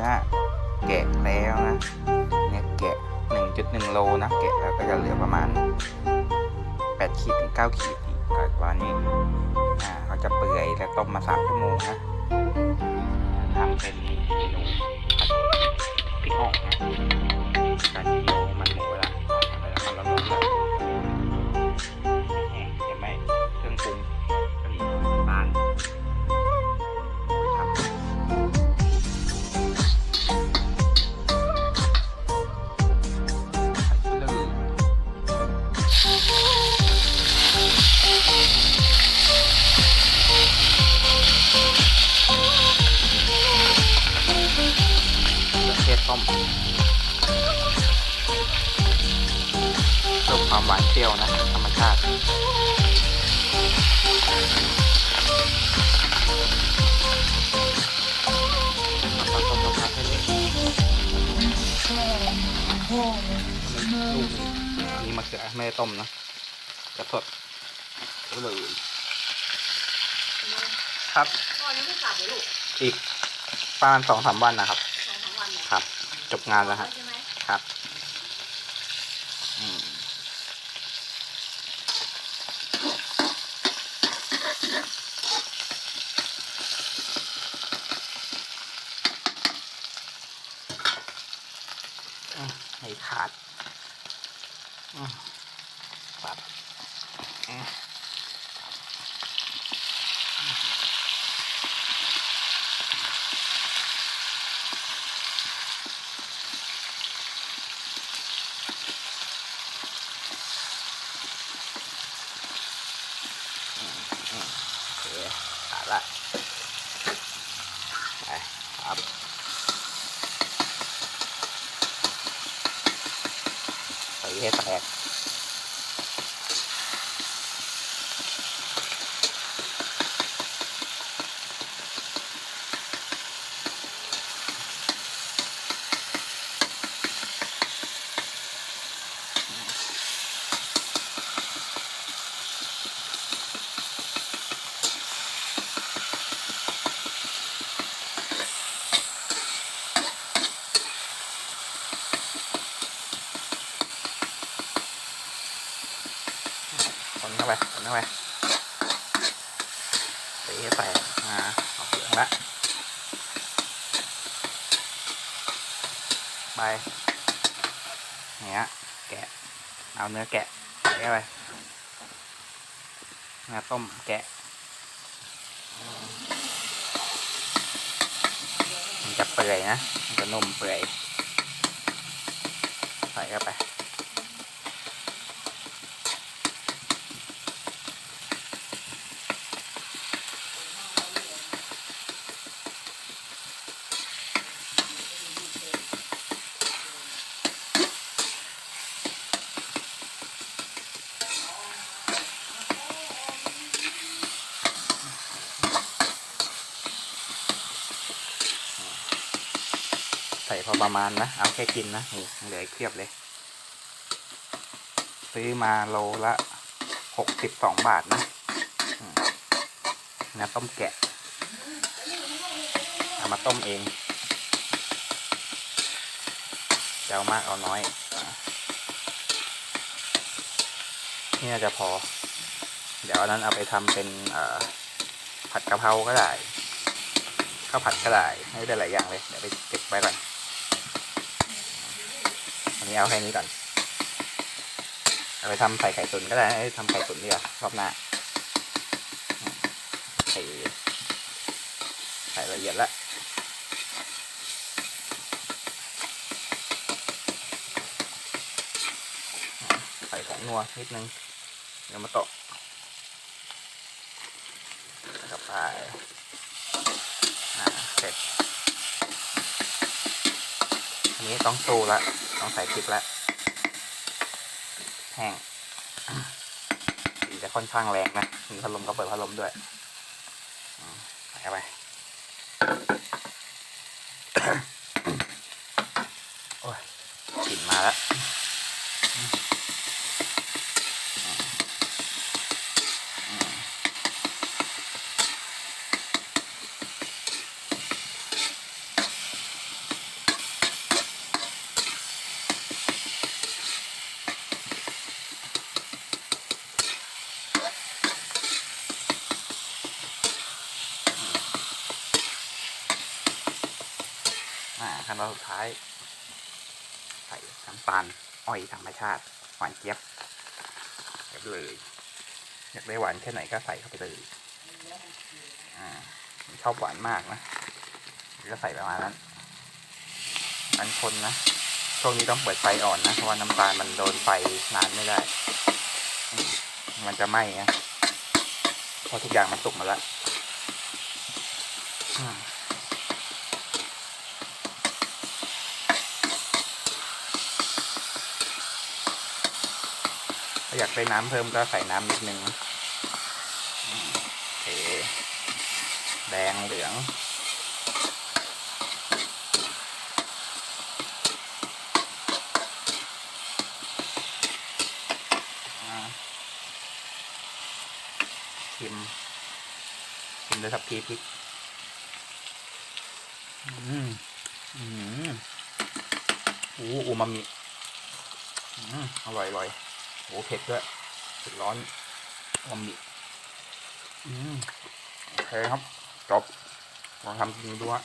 นื้อแกะแล้วนะเนื้อแกะ 1.1 โลนะ แกะแล้วก็จะเหลือประมาณ 8 ขีดถึง 9 ขีดอีกกวันนี้อ่าเขาจะเปื่อยแล้วต้มมา3ชั่วโมงนะทำเป็นเมนูผัดพริกอ่องนะการเคี่ยวมันหมูละไปแล้วมันร้อนๆ หวานเปรี้ยวนะธรรมชาติต้มๆๆๆให้เละลูกอันนี้มะเขือไม่ได้ต้มนะกระสดก็เลยครับอีกประมาณสองสามวันนะครับสองสามวันนะครับ จบงานแล้วฮะใช่ไหมครับอืมอืมให้ขาดอืมครับ อืมโอเคขาดละ ไปครับใส่ให้แตกคนเข้าไปคนเข้าไปตีให้แตกอ่าออกเหลืองละไปเนี้ยแกะเอาเนื้อแกะใส่เข้าไปเนื้อต้มแกะมันจะเปื่อยนะมันจะนุ่มเปื่อยใส่เข้าไป ส่พอประมาณนะ เอาแค่กินนะนี่เหลืออีกเพียบเลย ซื้อมาโลละหกสิบสองบาทนะนะต้มแกะ เอามาต้มเองจะเอามากเอาน้อย นี่จะพอ เดี๋ยวอันนั้นเอาไปทำเป็นผัดกะเพราก็ได้ข้าวผัดก็ได้ไม่ได้หลายอย่างเลย เดี๋ยวไปเก็บไว้ก่อน นี้เอาแค่นี้ก่อน เอาไปทำใส่ไข่ตุ๋นก็ได้ทำไข่ตุ๋นดีกว่ารอบหน้าใส่ใส่ละเอียดละใส่ผงนัวนิดนึงเดี๋ยวมาตะกลับไปเสร็จ นี้ต้องสู้ละต้องใส่พริกละแห้งสีจะค่อนข้างแรงนะมีพัดลมก็เปิดพัดลมด้วยใส่เข้าไปโอ้ยกลิ่นมาแล้ว ขั้นตอนสุดท้าย ใส่น้ำตาลอ้อยธรรมชาติหวานเจี๊ยบเรียบเลย อยากได้หวานแค่ไหนก็ใส่เข้าไปเลยอ่าผมชอบหวานมากนะก็ใส่ประมาณนั้นมันคนนะช่วงนี้ต้องเปิดไฟอ่อนนะเพราะว่าน้ำตาลมันโดนไฟนานไม่ได้ มันจะไหม้นะเพราะทุกอย่างมันสุกมาแล้ว อยากได้น้ำเพิ่มก็ใส่น้ำนิดนึงนะอืมโอเคแดงเหลืองอ่าชิม ชิมด้วยทับพีพริก อืม อืมอู้อูมามิ อืม อร่อยอร่อย โอ้เผ็ดด้วยเผ็ดร้อนอูมามิอืมโอเคครับ จบลองทำจริงดูฮะ